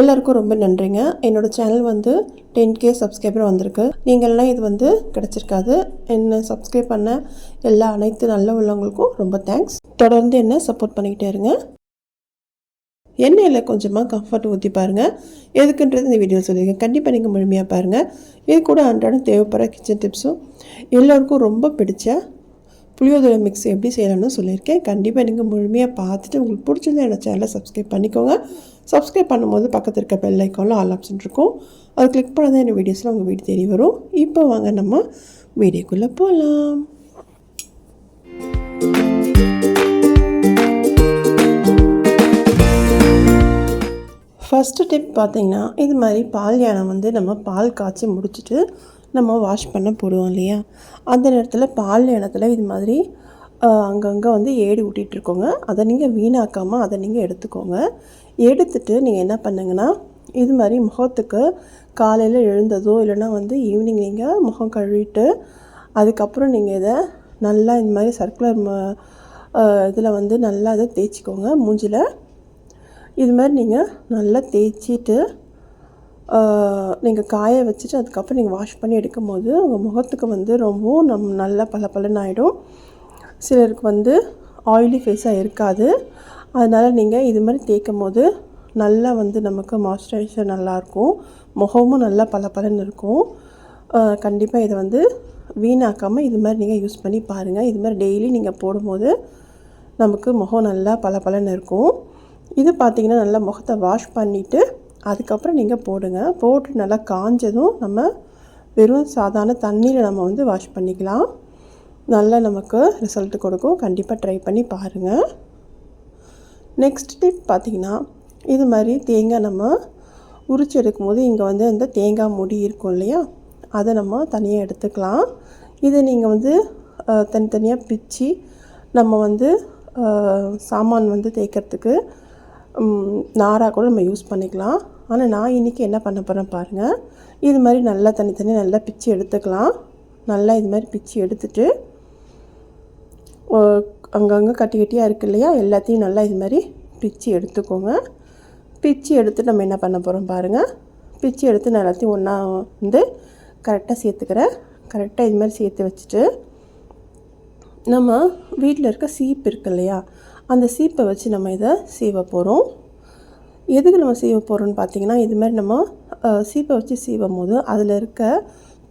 எல்லாருக்கும் ரொம்ப நன்றிங்க. என்னோட சேனல் வந்து டென் கே சப்ஸ்கிரைபர் வந்திருக்கு. நீங்கள்லாம் இது வந்து கிடச்சிருக்காது. என்னை சப்ஸ்கிரைப் பண்ண எல்லா அனைத்து நல்ல உள்ளவங்களுக்கும் ரொம்ப தேங்க்ஸ் தொடர்ந்து என்ன சப்போர்ட் பண்ணிக்கிட்டே இருங்க. எண்ணெயில் கொஞ்சமாக கம்ஃபர்ட் ஊற்றி பாருங்கள் எதுக்குன்றது இந்த வீடியோ சொல்லியிருக்கேன். கண்டிப்பாக நீங்கள் முழுமையாக பாருங்கள் இது கூட அன்றாடம் தேவைப்படுற கிச்சன் டிப்ஸும் எல்லோருக்கும் ரொம்ப பிடிச்ச புளியோதரை மிக்ஸ் எப்படி செய்யலாம்னு சொல்லியிருக்கேன். கண்டிப்பாக நீங்கள் முழுமையாக பார்த்துட்டு உங்களுக்கு பிடிச்சிருந்தா என்னோடய சேனலை சப்ஸ்கிரைப் பண்ணிக்கோங்க. சப்ஸ்கிரைப் பண்ணும்போது பக்கத்தில் இருக்க பெல் ஐக்கானில் ஆல் ஆப்ஷன் இருக்கும். அது கிளிக் பண்ணாதான் என்னோட வீடியோஸில் உங்கள் வீடு தேடி வரும். இப்போ வாங்க நம்ம வீடியோக்குள்ளே போகலாம் ஃபஸ்ட்டு டிப் பார்த்தீங்கன்னா இது மாதிரி பால் யானை வந்து நம்ம பால் காய்ச்சி முடிச்சுட்டு நம்ம வாஷ் பண்ண போடுவோம் இல்லையா? அந்த நேரத்தில் பால் யானத்தில் இது மாதிரி அங்கங்கே வந்து ஏடி இருக்கோங்க. அதை நீங்கள் வீணாக்காமல் அதை நீங்கள் எடுத்துக்கோங்க. எடுத்துட்டு நீங்கள் என்ன பண்ணுங்கன்னா இது மாதிரி முகத்துக்கு காலையில் எழுந்ததோ இல்லைன்னா வந்து ஈவினிங் நீங்கள் முகம் கழுவிட்டு அதுக்கப்புறம் நீங்கள் இதை நல்லா இந்த மாதிரி சர்க்குலர் இதில் வந்து நல்லா இதை தேய்ச்சிக்கோங்க மூஞ்சில். இது மாதிரி நீங்கள் நல்லா தேய்ச்சிட்டு நீங்கள் காய வச்சுட்டு அதுக்கப்புறம் நீங்கள் வாஷ் பண்ணி எடுக்கும்போது உங்கள் முகத்துக்கு வந்து ரொம்பவும் நம் நல்லா பல பலன் ஆகிடும் சிலருக்கு வந்து ஆயிலி ஃபேஸாக இருக்காது. அதனால் நீங்கள் இது மாதிரி தேய்க்கும் போது நல்லா வந்து நமக்கு மாய்ஸ்சரைசர் நல்லாயிருக்கும் முகமும் நல்லா பல பலன் இருக்கும் கண்டிப்பாக இதை வந்து வீணாக்காமல் இது மாதிரி நீங்கள் யூஸ் பண்ணி பாருங்கள் இது மாதிரி டெய்லி நீங்கள் போடும்போது நமக்கு முகம் நல்லா பல பலன் இருக்கும். இது பார்த்திங்கன்னா நல்லா முகத்தை வாஷ் பண்ணிவிட்டு அதுக்கப்புறம் நீங்கள் போடுங்க. போட்டு நல்லா காஞ்சதும் நம்ம வெறும் சாதாரண தண்ணியில் நம்ம வந்து வாஷ் பண்ணிக்கலாம். நல்லா நமக்கு ரிசல்ட் கொடுக்கும். கண்டிப்பாக ட்ரை பண்ணி பாருங்கள் நெக்ஸ்ட் டிப் பார்த்திங்கன்னா இது மாதிரி தேங்காய் நம்ம உரிச்சு எடுக்கும்போது இங்கே வந்து இந்த தேங்காய் முடி இருக்கும் இல்லையா? அதை நம்ம தனியாக எடுத்துக்கலாம். இதை நீங்கள் வந்து தனித்தனியாக பிச்சு நம்ம வந்து சாமான் வந்து தேய்க்கிறதுக்கு நாராக கூட நம்ம யூஸ் பண்ணிக்கலாம். ஆனால் நான் இன்றைக்கி என்ன பண்ண போகிறேன் பாருங்கள் இது மாதிரி நல்லா தனித்தனியாக நல்லா பிச்சு எடுத்துக்கலாம். நல்லா இது மாதிரி பிச்சு எடுத்துட்டு அங்கங்கே கட்டி கட்டியாக இருக்குது இல்லையா? எல்லாத்தையும் நல்லா இது மாதிரி பிச்சு எடுத்துக்கோங்க. பிச்சு எடுத்து நம்ம என்ன பண்ண போகிறோம் பாருங்கள் பிச்சு எடுத்து நான் எல்லாத்தையும் ஒன்றா வந்து கரெக்டாக சேர்த்துக்கிறேன். கரெக்டாக இது மாதிரி சேர்த்து வச்சுட்டு நம்ம வீட்டில் இருக்க சீப்பு இருக்கு இல்லையா? அந்த சீப்பை வச்சு நம்ம இதை சீவ போகிறோம் எதுக்கு நம்ம சீவ போகிறோம்னு பார்த்தீங்கன்னா இது மாதிரி நம்ம சீப்பை வச்சு சீவும் போது அதில் இருக்க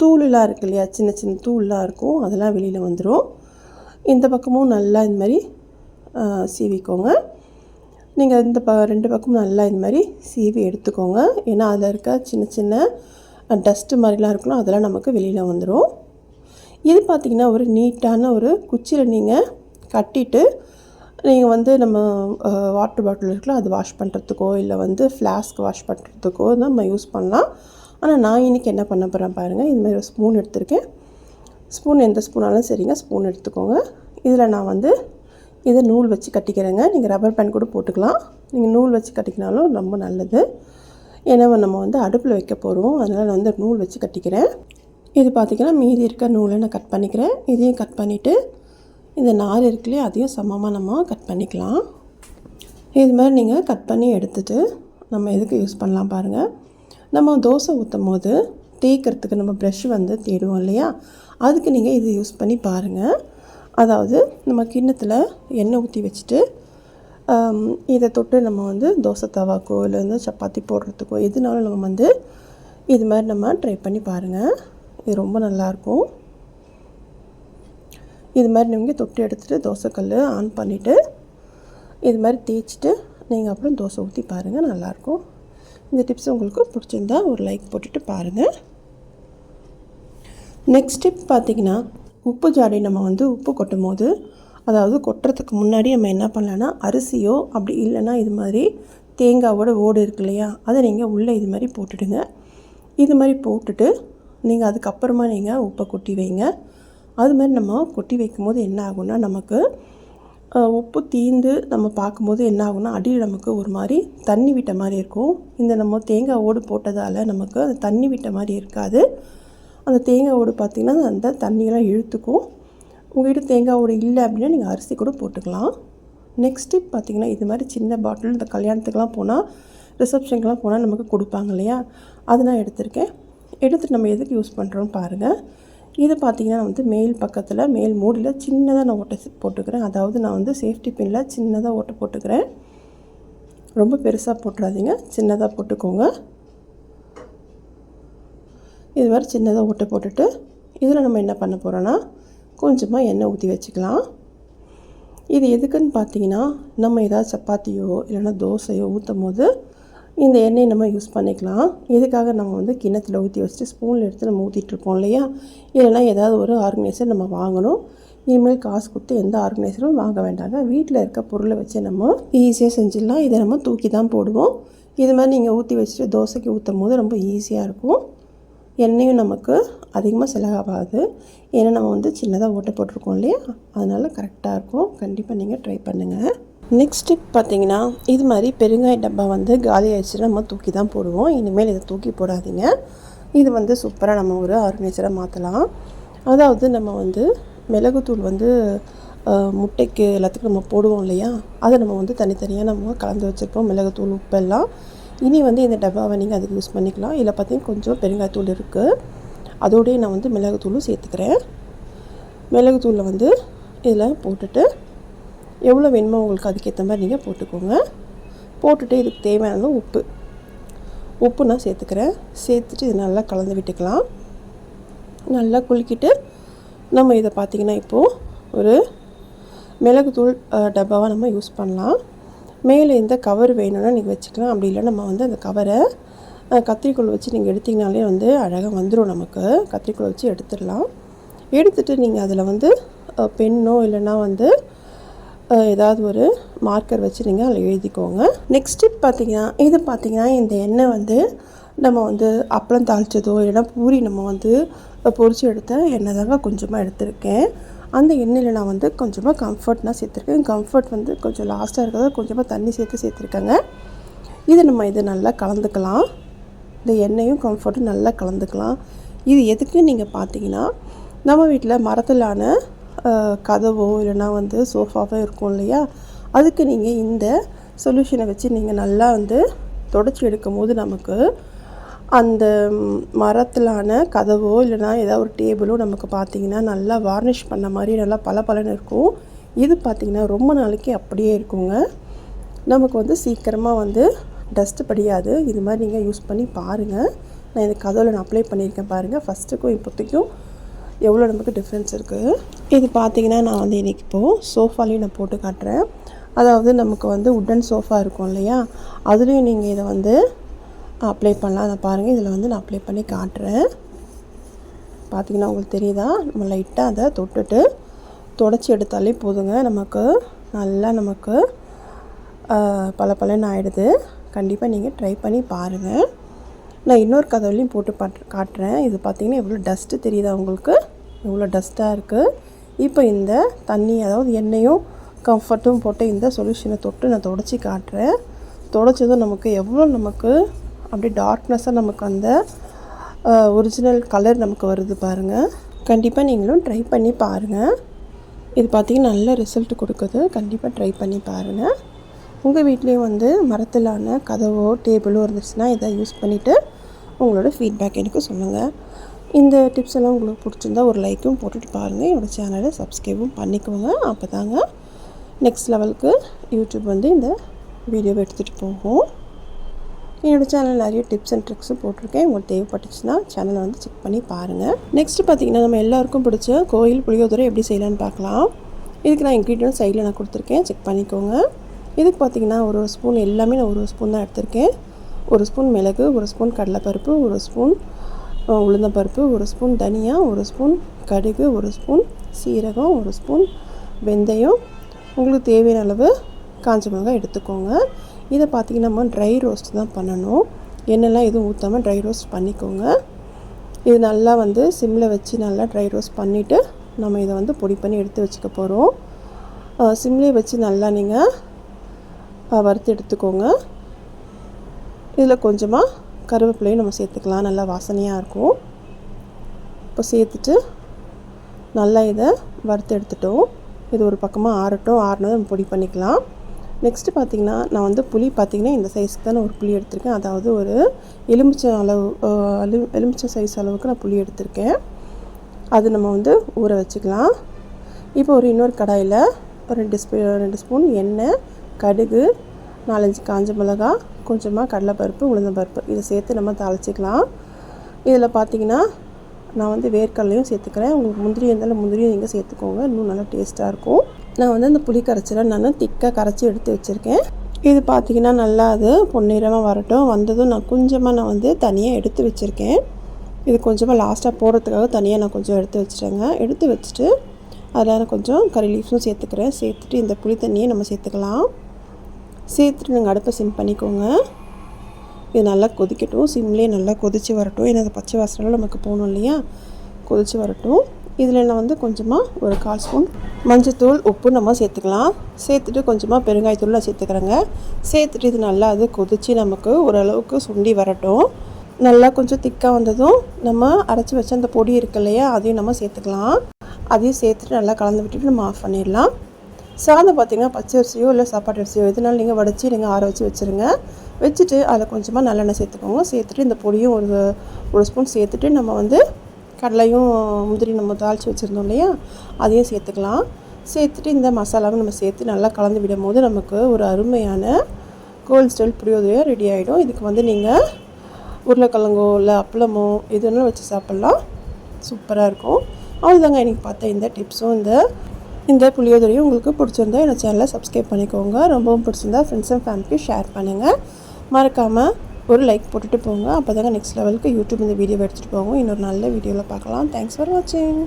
தூளெலாம் இருக்கு இல்லையா? சின்ன சின்ன தூள்லாம் இருக்கும். அதெல்லாம் வெளியில் வந்துடும் இந்த பக்கமும் நல்லா இந்த மாதிரி சீவிக்கோங்க. நீங்கள் இந்த ப ரெண்டு பக்கமும் நல்லா இந்த மாதிரி சீவி எடுத்துக்கோங்க. ஏன்னா அதில் இருக்க சின்ன சின்ன டஸ்ட்டு மாதிரிலாம் இருக்கணும் அதெல்லாம் நமக்கு வெளியில் வந்துடும் இது பார்த்திங்கன்னா ஒரு நீட்டான ஒரு குச்சியில் நீங்கள் கட்டிட்டு நீங்கள் வந்து நம்ம வாட்டர் பாட்டில் இருக்குல்ல அது வாஷ் பண்ணுறதுக்கோ இல்லை வந்து ஃப்ளாஸ்க் வாஷ் பண்ணுறதுக்கோ நம்ம யூஸ் பண்ணலாம். ஆனால் நான் இன்றைக்கி என்ன பண்ண போகிறேன் பாருங்கள் இந்த மாதிரி ஒரு ஸ்பூன் எடுத்திருக்கேன். ஸ்பூன் எந்த ஸ்பூனாலும் சரிங்க ஸ்பூன் எடுத்துக்கோங்க. இதில் நான் வந்து இதை நூல் வச்சு கட்டிக்கிறேங்க. நீங்கள் ரப்பர் பேண்ட் கூட போட்டுக்கலாம். நீங்கள் நூல் வச்சு கட்டிக்கினாலும் ரொம்ப நல்லது. ஏன்னா நம்ம வந்து அடுப்பில் வைக்க போகிறோம். அதனால் நான் வந்து நூல் வச்சு கட்டிக்கிறேன். இது பார்த்திங்கன்னா மீதி இருக்க நூலை நான் கட் பண்ணிக்கிறேன். இதையும் கட் பண்ணிவிட்டு இந்த நார் இருக்குல்லையே அதையும் சமமாக நம்ம கட் பண்ணிக்கலாம். இது மாதிரி நீங்கள் கட் பண்ணி எடுத்துகிட்டு நம்ம எதுக்கு யூஸ் பண்ணலாம் பாருங்கள் நம்ம தோசை ஊற்றும் போது தேய்க்கிறதுக்கு நம்ம ப்ரெஷ் வந்து தேடுவோம் இல்லையா? அதுக்கு நீங்கள் இது யூஸ் பண்ணி பாருங்கள் அதாவது நம்ம கிண்ணத்தில் எண்ணெய் ஊற்றி வச்சுட்டு இதை தொட்டு நம்ம வந்து தோசை தவாக்கோ இல்லை வந்து சப்பாத்தி போடுறதுக்கோ எதுனாலும் நம்ம வந்து இது மாதிரி நம்ம ட்ரை பண்ணி பாருங்கள் இது ரொம்ப நல்லாயிருக்கும். இது மாதிரி நீங்கள் தொட்டு எடுத்துகிட்டு தோசைக்கல் ஆன் பண்ணிவிட்டு இது மாதிரி தேய்ச்சிட்டு நீங்கள் அப்புறம் தோசை ஊற்றி பாருங்கள் நல்லாயிருக்கும். இந்த டிப்ஸ் உங்களுக்கு பிடிச்சிருந்தா ஒரு லைக் போட்டுட்டு பாருங்கள் நெக்ஸ்ட் ஸ்டெப் பார்த்திங்கன்னா உப்பு ஜாடி நம்ம வந்து உப்பு கொட்டும் போது அதாவது கொட்டுறதுக்கு முன்னாடி நம்ம என்ன பண்ணலான்னா அரிசியோ அப்படி இல்லைன்னா இது மாதிரி தேங்காவோட ஓடு இருக்கு இல்லையா அதை நீங்கள் உள்ளே இது மாதிரி போட்டுடுங்க. இது மாதிரி போட்டுட்டு நீங்கள் அதுக்கப்புறமா நீங்கள் உப்பை கொட்டி வைங்க. அது மாதிரி நம்ம கொட்டி வைக்கும் போது என்ன ஆகும்னா நமக்கு உப்பு தீந்து நம்ம பார்க்கும்போது என்ன ஆகும்னா அடியில் நமக்கு ஒரு மாதிரி தண்ணி விட்ட மாதிரி இருக்கும். இந்த நம்ம தேங்காய் ஓடு போட்டதால் நமக்கு அது தண்ணி விட்ட மாதிரி இருக்காது. அந்த தேங்காய் ஓடு பார்த்திங்கன்னா அந்த தண்ணியெல்லாம் இழுத்துக்கும். உங்கள்கிட்ட தேங்காய் ஓடு இல்லை அப்படின்னா நீங்கள் அரிசி கூட போட்டுக்கலாம். நெக்ஸ்ட்டு பார்த்திங்கன்னா இது மாதிரி சின்ன பாட்டில் இந்த கல்யாணத்துக்கெலாம் போனால் ரிசப்ஷனுக்கெலாம் போனால் நமக்கு கொடுப்பாங்க இல்லையா? அது நான் எடுத்திருக்கேன். எடுத்துட்டு நம்ம எதுக்கு யூஸ் பண்ணுறோம்னு பாருங்கள் இது பார்த்திங்கன்னா வந்து மேல் பக்கத்தில் மேல் மூடியில் சின்னதாக நான் ஓட்டை போட்டுக்கிறேன். அதாவது நான் வந்து சேஃப்டி பின்னில் சின்னதாக ஓட்டை போட்டுக்கிறேன். ரொம்ப பெருசாக போட்டுறாதீங்க. சின்னதாக போட்டுக்கோங்க. இது மாதிரி சின்னதாக ஓட்டை போட்டுட்டு இதில் நம்ம என்ன பண்ண போகிறோன்னா கொஞ்சமாக எண்ணெய் ஊற்றி வச்சுக்கலாம். இது எதுக்குன்னு பார்த்தீங்கன்னா நம்ம ஏதாவது சப்பாத்தியோ இல்லைன்னா தோசையோ ஊற்றும் போது இந்த எண்ணெயை நம்ம யூஸ் பண்ணிக்கலாம். இதுக்காக நம்ம வந்து கிண்ணத்தில் ஊற்றி வச்சுட்டு ஸ்பூனில் எடுத்து நம்ம ஊற்றிட்டுருப்போம் இல்லையா? இல்லைன்னா ஏதாவது ஒரு ஆர்கனைசர் நம்ம வாங்கணும். இனிமேல் காசு கொடுத்து எந்த ஆர்கனைசரும் வாங்க வேண்டாங்க. வீட்டில் இருக்க பொருளை வச்சு நம்ம ஈஸியாக செஞ்சிடலாம். இதை நம்ம தூக்கி தான் போடுவோம். இது மாதிரி நீங்கள் ஊற்றி வச்சுட்டு தோசைக்கு ஊற்றும் போது ரொம்ப ஈஸியாக இருக்கும். எண்ணெயும் நமக்கு அதிகமாக செலவாகாது. ஏன்னா நம்ம வந்து சின்னதாக ஓட்டை போட்டிருக்கோம் இல்லையா? அதனால் கரெக்டாக இருக்கும். கண்டிப்பாக நீங்கள் ட்ரை பண்ணுங்கள் நெக்ஸ்ட் டிப் பார்த்தீங்கன்னா இது மாதிரி பெருங்காய டப்பா வந்து காலி ஆயிடுச்சுன்னா நம்ம தூக்கி தான் போடுவோம். இனிமேல் இதை தூக்கி போடாதீங்க. இது வந்து சூப்பராக நம்ம ஒரு ஆர்கனைசராக மாற்றலாம் அதாவது நம்ம வந்து மிளகுத்தூள் வந்து முட்டைக்கு எல்லாத்துக்கும் நம்ம போடுவோம் இல்லையா? அதை நம்ம வந்து தனித்தனியாக நம்ம கலந்து வச்சுருப்போம். மிளகுத்தூள் உப்பெல்லாம். இனி வந்து இந்த டப்பாவை நீங்கள் அதுக்கு யூஸ் பண்ணிக்கலாம். இதில் பார்த்தீங்கன்னா கொஞ்சம் பெருங்காயத்தூள் இருக்குது அதோடய நான் வந்து மிளகுத்தூளும் சேர்த்துக்கிறேன். மிளகுத்தூளில் வந்து இதில் போட்டுட்டு எவ்வளோ வேணுமோ உங்களுக்கு அதுக்கேற்ற மாதிரி நீங்கள் போட்டுக்கோங்க. போட்டுட்டு இதுக்கு தேவையான உப்பு. உப்பு நான் சேர்த்துக்கிறேன். சேர்த்துட்டு இது நல்லா கலந்து விட்டுக்கலாம். நல்லா குலுக்கிட்டு நம்ம இதை பார்த்திங்கன்னா இப்போது ஒரு மிளகுத்தூள் டப்பாவாக டப்பாவை நம்ம யூஸ் பண்ணலாம். மேலே இந்த கவர் வேணும்னா நீங்கள் வச்சுக்கலாம். அப்படி இல்லை நம்ம வந்து அந்த கவரை கத்திரிக்கோள் கத்திரிக்கோல் வச்சு நீங்கள் எடுத்திங்கனாலே வந்து அழகாக வந்துடும் நமக்கு. கத்திரிக்கோள் வச்சு எடுத்துடலாம். எடுத்துகிட்டு நீங்கள் அதில் வந்து பெண்ணோ இல்லைன்னா வந்து ஏதாவது ஒரு மார்க்கர் வச்சு நீங்கள் அதில் எழுதிக்கோங்க. நெக்ஸ்ட் டிப் பார்த்தீங்கன்னா இது பார்த்தீங்கன்னா இந்த எண்ணெய் வந்து நம்ம வந்து அப்பளம் தாளிச்சதோ இல்லைன்னா பூரி நம்ம வந்து பொறிச்சு எடுத்த எண்ணெய் தாங்க கொஞ்சமாக எடுத்திருக்கேன். அந்த எண்ணெயில் நான் வந்து கொஞ்சமாக கம்ஃபர்ட்னா சேர்த்துருக்கேன். கம்ஃபர்ட் வந்து கொஞ்சம் லாஸ்ட்டாக இருக்கிறத கொஞ்சமாக தண்ணி சேர்த்து சேர்த்துருக்கேங்க. இது நம்ம இது நல்லா கலந்துக்கலாம். இந்த எண்ணெயும் கம்ஃபர்ட்டும் நல்லா கலந்துக்கலாம். இது எதுக்கு நீங்கள் பார்த்தீங்கன்னா நம்ம வீட்டில் மரத்திலான கதவோ இல்லைன்னா வந்து சோஃபாவோ இருக்கும் இல்லையா? அதுக்கு நீங்கள் இந்த சொல்யூஷனை வச்சு நீங்கள் நல்லா வந்து தொடச்சி எடுக்கும் போது நமக்கு அந்த மரத்திலான கதவோ இல்லைன்னா ஏதாவது ஒரு டேபிளோ நமக்கு பார்த்தீங்கன்னா நல்லா வார்னிஷ் பண்ண மாதிரி நல்லா பளபளன்னு இருக்கும். இது பார்த்திங்கன்னா ரொம்ப நாளைக்கு அப்படியே இருக்குங்க. நமக்கு வந்து சீக்கிரமாக வந்து டஸ்ட்டு படியாது. இது மாதிரி நீங்கள் யூஸ் பண்ணி பாருங்கள் நான் இந்த கதவில் நான் அப்ளை பண்ணியிருக்கேன் பாருங்கள் ஃபஸ்ட்டுக்கும் இப்போதைக்கும் எவ்வளோ நமக்கு டிஃப்ரென்ஸ் இருக்குது இது பார்த்திங்கன்னா நான் வந்து இன்றைக்கி இப்போது சோஃபாலையும் நான் போட்டு காட்டுறேன். அதாவது நமக்கு வந்து உட்டன் சோஃபா இருக்கும் இல்லையா? அதுலேயும் நீங்கள் இதை வந்து அப்ளை பண்ணலாம். அதை பாருங்கள் இதில் வந்து நான் அப்ளை பண்ணி காட்டுறேன். பார்த்திங்கன்னா உங்களுக்கு தெரியுதா? நம்ம லைட்டாக அதை தொட்டுட்டு தொடச்சி எடுத்தாலே போதுங்க. நமக்கு நல்லா நமக்கு பல பலன்னு ஆகிடுது கண்டிப்பாக நீங்கள் ட்ரை பண்ணி பாருங்கள் நான் இன்னொரு கதவுலையும் போட்டு பாட்டு காட்டுறேன். இது பார்த்தீங்கன்னா எவ்வளோ டஸ்ட்டு தெரியுதா உங்களுக்கு? எவ்வளோ டஸ்ட்டாக இருக்குது இப்போ இந்த தண்ணி அதாவது எண்ணெயும் கம்ஃபர்ட்டும் போட்டு இந்த சொல்யூஷனை தொட்டு நான் தொடச்சி காட்டுறேன். தொடச்சதும் நமக்கு எவ்வளோ நமக்கு அப்படியே டார்க்னஸ்ஸாக நமக்கு அந்த ஒரிஜினல் கலர் நமக்கு வருது பாருங்கள் கண்டிப்பாக நீங்களும் ட்ரை பண்ணி பாருங்கள் இது பார்த்தீங்கன்னா நல்ல ரிசல்ட் கொடுக்குது. கண்டிப்பாக ட்ரை பண்ணி பாருங்கள் உங்கள் வீட்லேயும் வந்து மரத்திலான கதவோ டேபிளோ இருந்துச்சுன்னா இதை யூஸ் பண்ணிவிட்டு உங்களோட ஃபீட்பேக் எனக்கு சொல்லுங்கள் இந்த டிப்ஸ் எல்லாம் உங்களுக்கு பிடிச்சிருந்தா ஒரு லைக்கும் போட்டுட்டு பாருங்கள் என்னோடய சேனலை சப்ஸ்கிரைபும் பண்ணிக்குவோங்க அப்போ தாங்க நெக்ஸ்ட் லெவலுக்கு யூடியூப் வந்து இந்த வீடியோவை எடுத்துகிட்டு போகும் என்னோடய சேனல் நிறைய டிப்ஸ் அண்ட் ட்ரிக்ஸும் போட்டிருக்கேன். உங்களுக்கு தேவைப்பட்டுச்சுன்னா சேனலை வந்து செக் பண்ணி பாருங்கள் நெக்ஸ்ட்டு பார்த்தீங்கன்னா நம்ம எல்லாருக்கும் பிடிச்ச கோயில் புளியோதரை எப்படி செய்யலான்னு பார்க்கலாம். இதுக்கு நான் இன்க்ரீடியன்ட் சைடில் நான் கொடுத்துருக்கேன். செக் பண்ணிக்கோங்க. இதுக்கு பார்த்தீங்கன்னா ஒரு ஒரு ஸ்பூன் எல்லாமே நான் ஒரு ஸ்பூன் தான் எடுத்திருக்கேன். ஒரு ஸ்பூன் மிளகு ஒரு ஸ்பூன் கடலைப்பருப்பு ஒரு ஸ்பூன் உளுந்தம்பருப்பு ஒரு ஸ்பூன் தனியா ஒரு ஸ்பூன் கடுகு ஒரு ஸ்பூன் சீரகம் ஒரு ஸ்பூன் வெந்தயம். உங்களுக்கு தேவையான அளவு காஞ்ச மிளகாய் எடுத்துக்கோங்க. இதை பார்த்தீங்கன்னா நம்ம ட்ரை ரோஸ்ட் தான் பண்ணணும். எண்ணெய்லாம் எதுவும் ஊற்றாமல் ட்ரை ரோஸ்ட் பண்ணிக்கோங்க. இது நல்லா வந்து சிம்மில் வச்சு நல்லா ட்ரை ரோஸ்ட் பண்ணிவிட்டு நம்ம இதை வந்து பொடி பண்ணி எடுத்து வச்சுக்க போகிறோம் சிம்லேயே வச்சு நல்லா நீங்கள் வறுத்து எடுத்துக்கோங்க. இதில் கொஞ்சமாக கருவேப்பிலையும் நம்ம சேர்த்துக்கலாம். நல்லா வாசனையாக இருக்கும். இப்போ சேர்த்துட்டு நல்லா இதை வறுத்து எடுத்துட்டோம். இது ஒரு பக்கமாக ஆறட்டும். ஆறுனதும் நம்ம பொடி பண்ணிக்கலாம். நெக்ஸ்ட்டு பார்த்தீங்கன்னா நான் வந்து புளி பார்த்தீங்கன்னா இந்த சைஸ்க்கு தான் நான் ஒரு புளி எடுத்திருக்கேன். அதாவது ஒரு எலுமிச்சம் அளவு எலு- எலுமிச்சம் சைஸ் அளவுக்கு நான் புளி எடுத்திருக்கேன். அது நம்ம வந்து ஊற வச்சுக்கலாம். இப்போ ஒரு இன்னொரு கடாயில் ஒரு ரெண்டு ஸ்பூ ரெண்டு ஸ்பூன் எண்ணெய் கடுகு நாலஞ்சு காஞ்ச மிளகா கொஞ்சமாக கடலைப்பருப்பு உளுந்தம்பருப்பு. இதை சேர்த்து நம்ம தாளிச்சிக்கலாம். இதில் பார்த்தீங்கன்னா நான் வந்து வேர்க்கடலையும் சேர்த்துக்கிறேன். உங்களுக்கு முந்திரி இருந்தாலும் முந்திரியும் நீங்கள் சேர்த்துக்கோங்க. இன்னும் நல்லா டேஸ்ட்டாக இருக்கும். நான் வந்து அந்த புளி கரைச்சலை நான் திக்காக கரைச்சி எடுத்து வச்சுருக்கேன். இது பார்த்தீங்கன்னா நல்லா அது பொன்னிறமாக வரட்டும். வந்ததும் நான் கொஞ்சமாக நான் வந்து தனியாக எடுத்து வச்சுருக்கேன். இது கொஞ்சமாக லாஸ்ட்டாக போடுறதுக்காக தனியாக நான் கொஞ்சம் எடுத்து வச்சுட்டேங்க. எடுத்து வச்சுட்டு அதில் நான் கொஞ்சம் கறி லீஃப்ஸும் சேர்த்துக்கிறேன். சேர்த்துட்டு இந்த புளி தண்ணியை நம்ம சேர்த்துக்கலாம். சேர்த்துட்டு நீங்கள் அடுப்பை சிம் பண்ணிக்கோங்க. இது நல்லா கொதிக்கட்டும். சிம்லேயே நல்லா கொதித்து வரட்டும். ஏன்னா அது பச்சை வாசனை நமக்கு போகணும் இல்லையா? கொதித்து வரட்டும். இதில் நான் வந்து கொஞ்சமாக ஒரு கால் ஸ்பூன் மஞ்சத்தூள் உப்பு நம்ம சேர்த்துக்கலாம். சேர்த்துட்டு கொஞ்சமாக பெருங்காயத்தூள் சேர்த்துக்கிறேங்க. சேர்த்துட்டு இது நல்லா அது கொதித்து நமக்கு ஓரளவுக்கு சுண்டி வரட்டும். நல்லா கொஞ்சம் திக்காக வந்ததும் நம்ம அரைச்சி வச்ச அந்த பொடி இருக்கு இல்லையா அதையும் நம்ம சேர்த்துக்கலாம். அதையும் சேர்த்துட்டு நல்லா கலந்து விட்டுட்டு நம்ம ஆஃப் பண்ணிடலாம். சாதம் பார்த்தீங்கன்னா பச்சை அரிசியோ இல்லை சாப்பாட்டு அரிசியோ எதுனாலும் நீங்கள் வடித்து நீங்கள் ஆற வச்சு வச்சுருங்க. வச்சுட்டு அதில் கொஞ்சமாக நல்லெண்ணெய் சேர்த்துக்கோங்க. சேர்த்துட்டு இந்த பொடியும் ஒரு ஒரு ஸ்பூன் சேர்த்துட்டு நம்ம வந்து கடலையும் முந்திரி நம்ம தாளித்து வச்சுருந்தோம் இல்லையா? அதையும் சேர்த்துக்கலாம். சேர்த்துட்டு இந்த மசாலாவும் நம்ம சேர்த்து நல்லா கலந்து விடும் போது நமக்கு ஒரு அருமையான கோல்ட் ஸ்டைல் புளியோதரையாக ரெடி ஆகிடும் இதுக்கு வந்து நீங்கள் உருளைக்கிழங்கோ இல்லை அப்பளமோ எது வச்சு சாப்பிட்லாம். சூப்பராக இருக்கும். அவ்வளோதாங்க எனக்கு பார்த்த இந்த டிப்ஸும். இந்த இந்த புளியோதரையும் உங்களுக்கு பிடிச்சிருந்தா என்னோடய சேனலை சப்ஸ்கிரைப் பண்ணிக்கோங்க. ரொம்பவும் பிடிச்சிருந்தா ஃப்ரெண்ட்ஸ் அண்ட் ஃபேமிலிக்கு ஷேர் பண்ணுங்கள் மறக்காமல் ஒரு லைக் போட்டுட்டு போங்க. அப்போ தாங்க நெக்ஸ்ட் லெவலுக்கு யூடியூப் இந்த வீடியோ எடுத்துகிட்டு போவோம். இன்னொரு நல்ல வீடியோவில் பார்க்கலாம். தேங்க்ஸ் ஃபார் வாட்சிங்